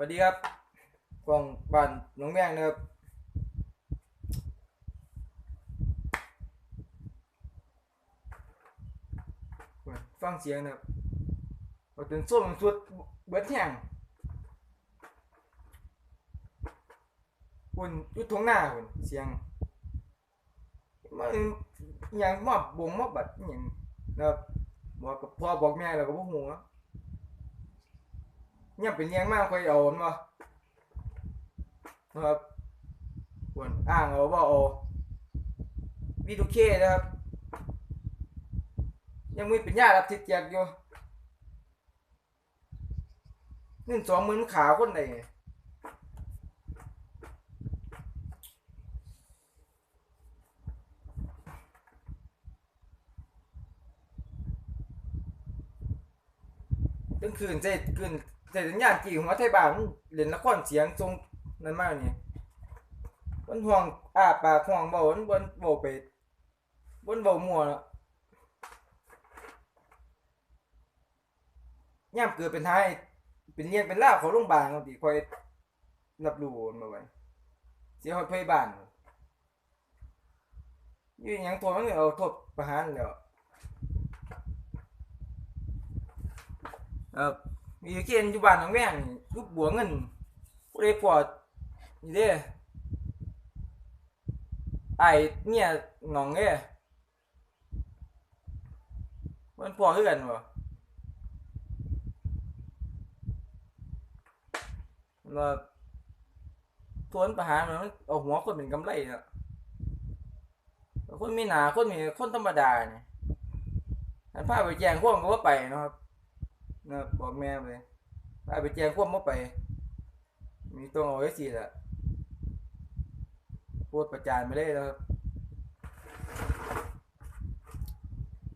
วัสดีครับกองบ้านหนองแมงนะครับฟังเสียงนะครับพอถึงส้มสุดเบิดแห้งคุณยุดทงหน้าคุณเสียงมันอย่างมอบบงมอบบัดอย่างนะครับบอกกับพ่อบอกแม่แล้วก็พวกหูเนาะ เนี่ยเป็นเลี้ยงมากคอยเอาเนาะนะครับควรอ้างเอาว่าเอาวีดูเคนะครับ ยังมีเป็นญาติรับทิศแจกอยู่เงินสองหมื่นขาคนใดตั้งคืนเจ็ดคืน เจ็ดสัญญาณกี่หัวไทยบานมันเล่นละครเสียงทรงนั่นมากนี่มันห่วงอ้าปากห่วงเบามันบนเบาไปบนเบามัวเนาะย่ามเกิดเป็นไทยเป็นเรียนเป็นล่าวเขาโรงพยาบาลเขาตีคอยรับรู้มาไว้เสียหอยพยาบาลยืนยังโทษมันเอาโทษประหารแล้วเออ มีเกียนอยู่บ้านหนองแม่งลูกบัวเงินผู้ใดปวดนี่เด้ไอเนี่ยหนองเอ้มันพอคือกันบ่มันว่าทวนประหารมันเอาหัวคนเป็นกำไรเนาะคนมีหนาคนมีคนธรรมดาเนี่ยอันพาไปแจ้งความก็ว่าไปเนาะครับ นะบอกแม่ไปไปแจ้งความาไป มีตัวเอาไว้สิแหละพูดประจานไปเลยนะครับ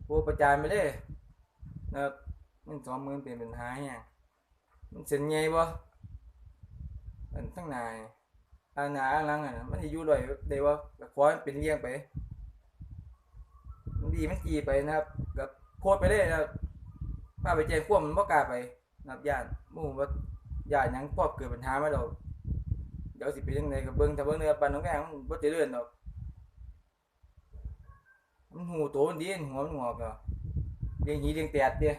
พูดประจานไปเลยนะครับมันสองมือเปลี่ยนเป็นหายเนี่ยมันเส้นไงบ่อันทั้งหนายอันหนาอันหลังอะมันจะอยู่ด้วยเดี๋ยวว่าแต่ขอให้เป็นเลี้ยงไป มันดีมันจีไปนะครับกับโคตรไปเลยนะครับ พาไปแจ้งควมมันบ่กล้าไปนับญาติมู่ว่าญาติหยังพอเกิดปัญหามาดอกเดี๋ยวสิเป็นยังไงกับเบิ้งถ้าเบิ้งเนื้อปันน้องแกงมันบ่จะเลื่อนดอกมันหูโตมันดีหัวมันงอกอะเลี้ยงหีเลี้ยงแตดเด้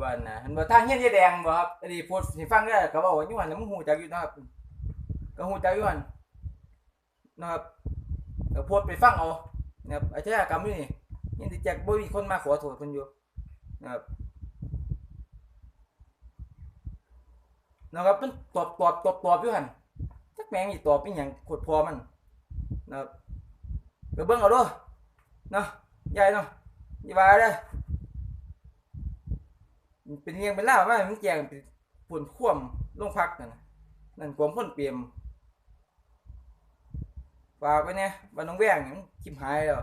วันนะเห็นบ่ทางเฮียนยายแดงบ่ครับอันนี้พูดสิฟังได้ก็บอกว่าอยู่หั่นน่ะมันหูจักอยู่นะครับก็หูจักอยู่หั่นนะครับก็โพดไปฟังเอานะครับอาชญากรรมอยู่นี่ยังสิแจกบ่มีคนมาขอโทษเพิ่นอยู่นะครับ นะครับเพิ่นตอบตอบตอบตอบอยู่หันจักแมงอีตอบเป็นหยังขดพอมันนะครับเดี๋ยวเบิ่งเอาด้วยนะยายเนาะอย่าว่าเด้เป็นเรียงเป็นล่าว่ามันแจงเป็นผลคว่ำลงพักนั่นนั่นความพ่นเปี่ยมฝากไว้เนี่ยบ้านน้องแวงนี่มันชิมหายแล้ว